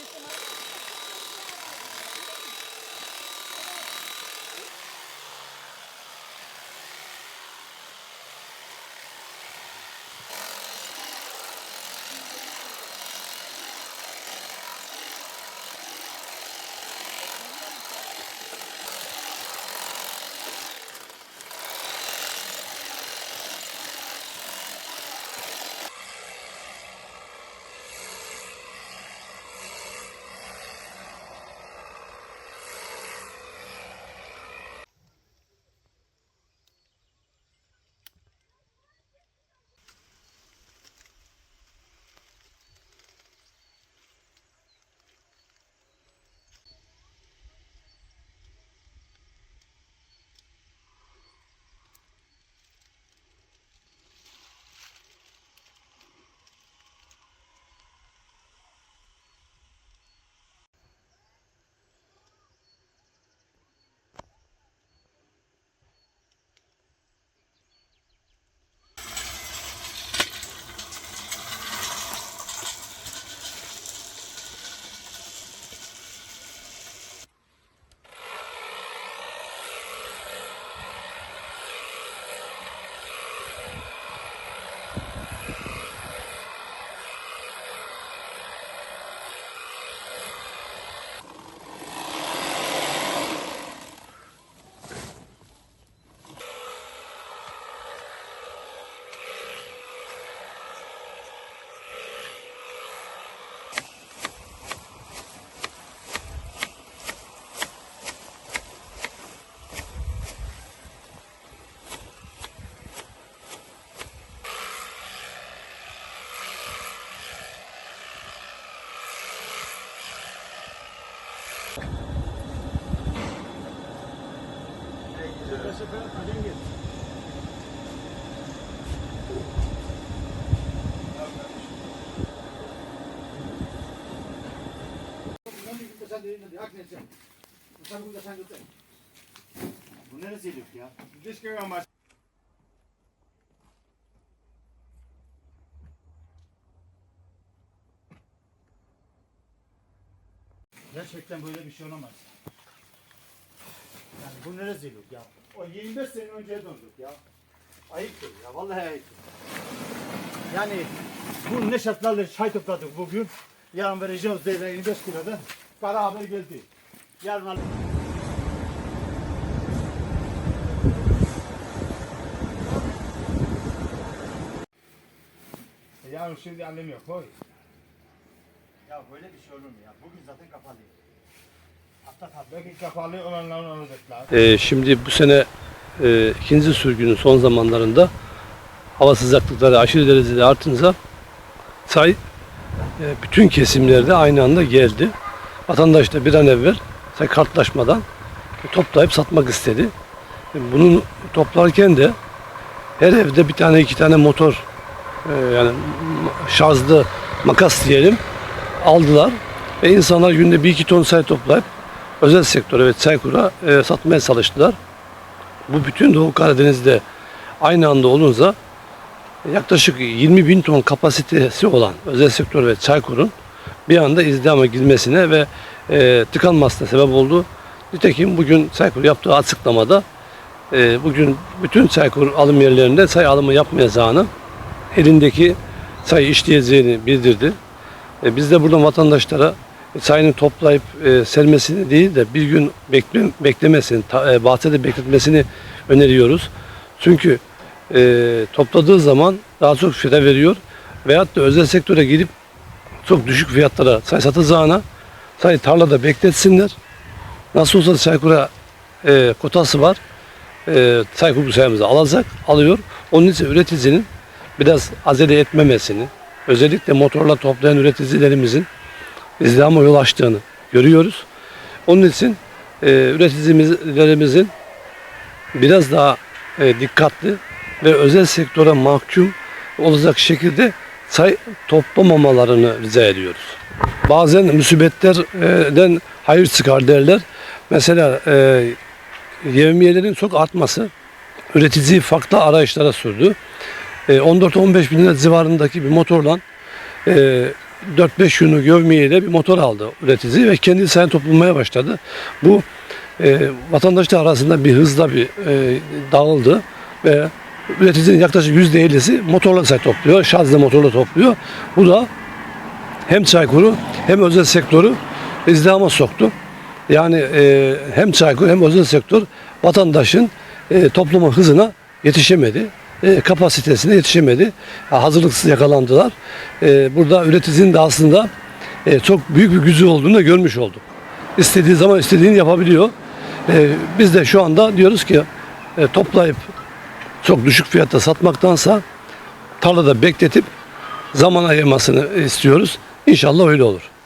system Bu neresiydik ya? Just go on my Gerçekten böyle bir şey olamaz. Yani bu neresiydik ya? O 25 sene önceye döndük ya. Ayıptır ya, vallahi ayıptır. Yani bu ne şartlarla çay topladık bugün. Yarın vereceğiz diye 25 kiloda. Kara haber geldi. Yarın al- Ya şimdi annem yok. Koy. Ya böyle bir şey olur mu ya? Bugün zaten kapalı. Ee, şimdi bu sene e, ikinci sürgünün son zamanlarında hava sıcaklıkları aşırı derecede artınca say e, bütün kesimlerde aynı anda geldi. Vatandaş da bir an evvel say kartlaşmadan toplayıp satmak istedi. E, Bunu toplarken de her evde bir tane iki tane motor e, yani şarjlı makas diyelim aldılar ve insanlar günde bir iki ton say toplayıp özel sektöre ve Çaykur'a e, satmaya çalıştılar. Bu bütün Doğu Karadeniz'de aynı anda olunca yaklaşık 20 bin ton kapasitesi olan özel sektör ve Çaykur'un bir anda izdihama girmesine ve e, tıkanmasına sebep oldu. Nitekim bugün Çaykur yaptığı açıklamada e, bugün bütün Çaykur alım yerlerinde say alımı yapmayacağını, elindeki say işleyeceğini bildirdi. E, biz de buradan vatandaşlara sayını toplayıp e, sermesini değil de bir gün bekle, beklemesini, e, bahçede bekletmesini öneriyoruz. Çünkü e, topladığı zaman daha çok fiyata veriyor veyahut da özel sektöre girip çok düşük fiyatlara say satacağına say tarlada bekletsinler. Nasıl olsa Çaykur'a e, kotası var. E, Çaykur bu sayımızı alacak, alıyor. Onun için üreticinin biraz acele etmemesini, özellikle motorla toplayan üreticilerimizin izdihama yol açtığını görüyoruz. Onun için e, üreticilerimizin biraz daha e, dikkatli ve özel sektöre mahkum olacak şekilde say toplamamalarını rica ediyoruz. Bazen musibetlerden hayır çıkar derler. Mesela e, yevmiyelerin çok artması üreticiyi farklı arayışlara sürdü. E, 14-15 bin lira civarındaki bir motorla e, 4-5 yünü gövmeyle bir motor aldı üretici ve kendi sayın toplamaya başladı. Bu e, vatandaşlar arasında bir hızla bir e, dağıldı ve üreticinin yaklaşık %50'si motorla say topluyor, şarjlı motorla topluyor. Bu da hem Çaykur'u hem özel sektörü izdihama soktu. Yani e, hem Çaykur hem özel sektör vatandaşın e, toplama hızına yetişemedi. E, kapasitesine yetişemedi. Ha, hazırlıksız yakalandılar. E, burada üreticinin de aslında e, çok büyük bir gücü olduğunu da görmüş olduk. İstediği zaman istediğini yapabiliyor. Biz de şu anda diyoruz ki toplayıp çok düşük fiyatta satmaktansa tarlada bekletip zaman ayırmasını istiyoruz. İnşallah öyle olur.